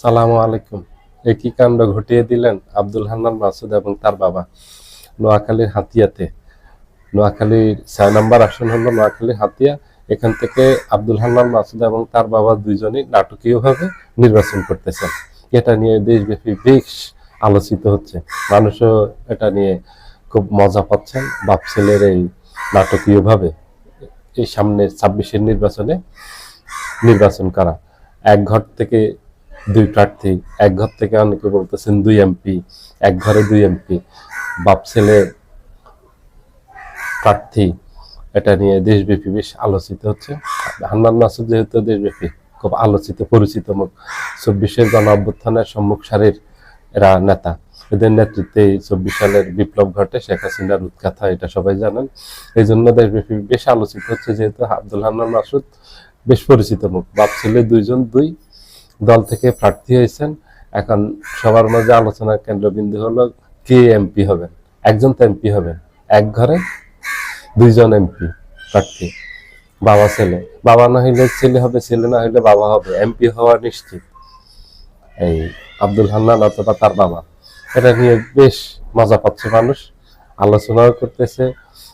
সালামু আলাইকুম। একই কাণ্ড ঘটিয়ে দিলেন আব্দুল হান্নান মাসুদ এবং তার বাবা। নোয়াখালীর হাতিয়াতে। নোয়াখালীর ছয় নম্বর আসন হলো নোয়াখালীর হাতিয়া। এখান থেকে আব্দুল হান্নান মাসুদ এবং তার বাবা দুইজনই নাটকীয়ভাবে নির্বাচন করতেছেন। এটা নিয়ে দেশব্যাপী বেশ আলোচিত হচ্ছে। মানুষও এটা নিয়ে খুব মজা পাচ্ছেন। বাপ ছেলের এই নাটকীয়ভাবে এই সামনের ছাব্বিশের নির্বাচনে নির্বাচন করা। এক ঘর থেকে দুই প্রার্থী, এক ঘর থেকে অনেকে বলতেছেন দুই এমপি এক ঘরে দুই এমপি বাপ, ছেলে প্রার্থী, এটা নিয়ে দেশব্যাপী বেশ আলোচিত হচ্ছে। হান্নান মাসুদ যেহেতু দেশব্যাপী, খুব আলোচিত, পরিচিত মুখ। চব্বিশের গণ অভ্যুত্থানের সম্মুখ সারির এরা নেতা। এদের নেতৃত্বে চব্বিশ সালের বিপ্লব ঘটে, শেখ হাসিনার উৎখাত হয়, এটা সবাই জানেন। এই জন্য দেশব্যাপী বেশ আলোচিত হচ্ছে, যেহেতু আব্দুল হান্নান মাসুদ বেশ পরিচিত মুখ। বাপ, ছেলে দুইজন, দুই দল থেকে প্রার্থী হয়েছেন। এখন সবার মাঝে আলোচনার কেন্দ্রবিন্দু হলো কে এমপি হবেন? একজন তো এমপি হবেন। এক ঘরে দুইজন এমপি প্রার্থী। বাবা ছেলে। বাবা না হইলে ছেলে হবে, ছেলে না হইলে বাবা হবে। এমপি হওয়া নিশ্চিত। এই আব্দুল হান্নান অথবা তার বাবা। এটা নিয়ে বেশ মজা পাচ্ছে মানুষ। আলোচনাও করতেছে।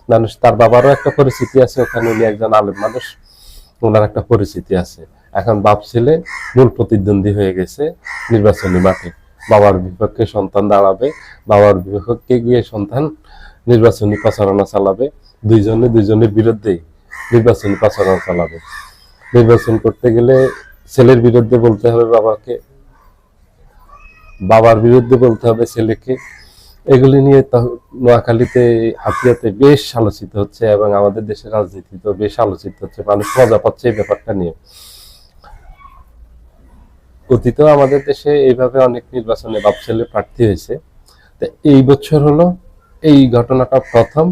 মানুষ তার বাবারও একটা পরিস্থিতি আছে। ওখানে উনি একজন আলেম মানুষ। ওনার একটা পরিচিতি আছে। এখন বাপ ছেলে মূল প্রতিদ্বন্দ্বী হয়ে গেছে নির্বাচনী মাঠে। বাবার বিপক্ষে সন্তান দাঁড়াবে, বাবার বিপক্ষে গিয়ে সন্তান নির্বাচনী প্রচারণা চালাবে, দুইজনে দুইজনের বিরুদ্ধেই নির্বাচনী প্রচারণা চালাবে। নির্বাচন করতে গেলে ছেলের বিরুদ্ধে বলতে হবে বাবাকে, বাবার বিরুদ্ধে বলতে হবে ছেলেকে। এগুলি নিয়ে নোয়াখালীতে হাতিয়াতে বেশ আলোচিত হচ্ছে এবং আমাদের দেশের রাজনীতিতেও বেশ আলোচিত হচ্ছে, মানুষ মজা পাচ্ছে এই ব্যাপারটা নিয়ে। অতীতেও আমাদের দেশে এইভাবে অনেক নির্বাচনে বাপ ছেলে প্রার্থী হয়েছে। তো এই বছর হলো এই ঘটনাটা প্রথম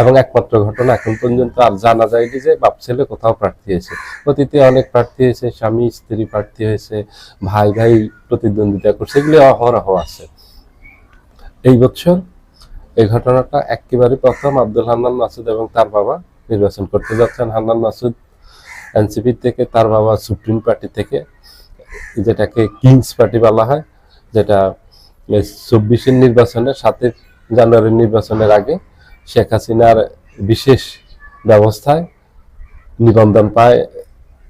এবং একমাত্র ঘটনা। এখন পর্যন্ত আর জানা যায়নি যে বাপ ছেলে কোথাও প্রার্থী হয়েছে। অতীতে অনেক প্রার্থী হয়েছে, স্বামী, স্ত্রী প্রার্থী হয়েছে, ভাই ভাই প্রতিদ্বন্দ্বিতা করছে, এগুলি অহরহ আছে। এই বছর এই ঘটনাটা একেবারে প্রথম আব্দুল হান্নান মাসুদ এবং তার বাবা নির্বাচন করতে যাচ্ছেন। হান্নান মাসুদ এনসিপি থেকে, তার বাবা সুপ্রিম পার্টি থেকে। যেটাকে কিংস পার্টি বলা হয়, যেটা চব্বিশের নির্বাচনে সাতের জানুয়ারির নির্বাচনের আগে শেখ হাসিনার বিশেষ ব্যবস্থায় নিবন্ধন পায়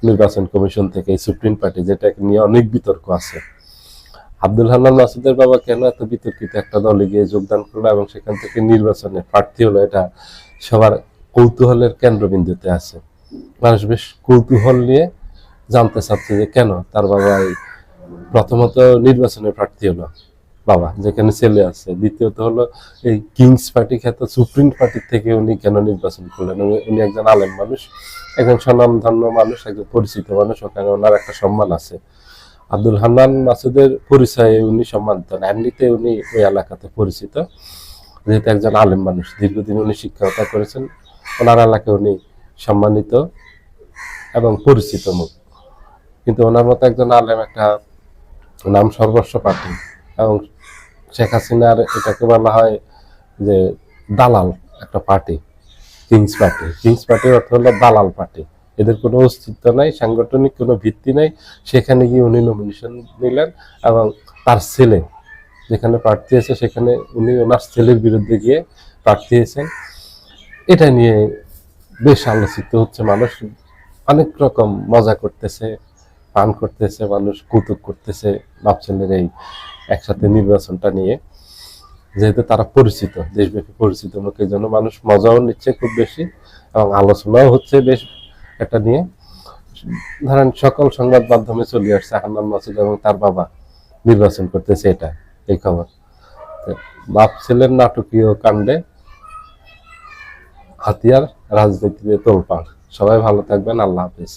নির্বাচন কমিশন থেকে সুপ্রিম পার্টি যেটাকে নিয়ে অনেক বিতর্ক আছে। আব্দুল হান্নান মাসুদের বাবা কেন এত বিতর্কিত? একটা দলে গিয়ে যোগদান করল এবং সেখান থেকে নির্বাচনে প্রার্থী হলো, এটা সবার কৌতূহলের কেন্দ্রবিন্দুতে আছে। মানুষ বেশ কৌতূহল নিয়ে জানতে চাচ্ছে যে কেন তার বাবা এই প্রথমত নির্বাচনে প্রার্থী হলো বাবা, যেখানে ছেলে আছে। দ্বিতীয়ত হলো এই কিংস পার্টি খ্যাত সুপ্রিম পার্টির থেকে উনি কেন নির্বাচন করলেন? উনি- একজন আলেম মানুষ, একজন স্বনামধন্য মানুষ, একজন পরিচিত মানুষ, ওখানে ওনার একটা সম্মান আছে। আব্দুল হান্নান মাসুদের পরিচয়ে উনি সম্মানিত এমনিতে উনি ওই এলাকাতে পরিচিত, যেহেতু একজন আলেম মানুষ। দীর্ঘদিন উনি শিক্ষকতা করেছেন। ওনার এলাকায় উনি সম্মানিত এবং পরিচিত মুখ। কিন্তু ওনার মতো একজন আলেম একটা নাম সর্বস্ব পার্টি। এবং শেখ হাসিনার এটাকে বলা হয় যে দালাল একটা পার্টি, কিংস পার্টি। কিংস পার্টির অর্থ হলো দালাল পার্টি। এদের কোনো অস্তিত্ব নাই, সাংগঠনিক কোনো ভিত্তি নাই। সেখানে গিয়ে উনি নমিনেশন নিলেন এবং তার ছেলে, যেখানে প্রার্থী আছে সেখানে উনি ওনার ছেলের বিরুদ্ধে গিয়ে প্রার্থী হয়েছেন। এটা নিয়ে বেশ আলোচিত হচ্ছে মানুষ। অনেক রকম মজা করতেছে। পান করতেছে, মানুষ কৌতুক করতেছে বাপ ছেলের এই একসাথে নির্বাচনটা নিয়ে। যেহেতু তারা পরিচিত, দেশব্যাপী পরিচিত লোকের জন্য মানুষ মজাও নিচ্ছে খুব বেশি এবং আলোচনাও হচ্ছে বেশ এটা নিয়ে। ধরেন সকল সংবাদ মাধ্যমে চলে আসছে হান্নান মাসুদ এবং তার বাবা নির্বাচন করতেছে এটা, এই খবর। বাপ ছেলের নাটকীয় কাণ্ডে হাতিয়ার রাজনীতিতে তোলপাড়। সবাই ভালো থাকবেন, আল্লাহ হাফিজ।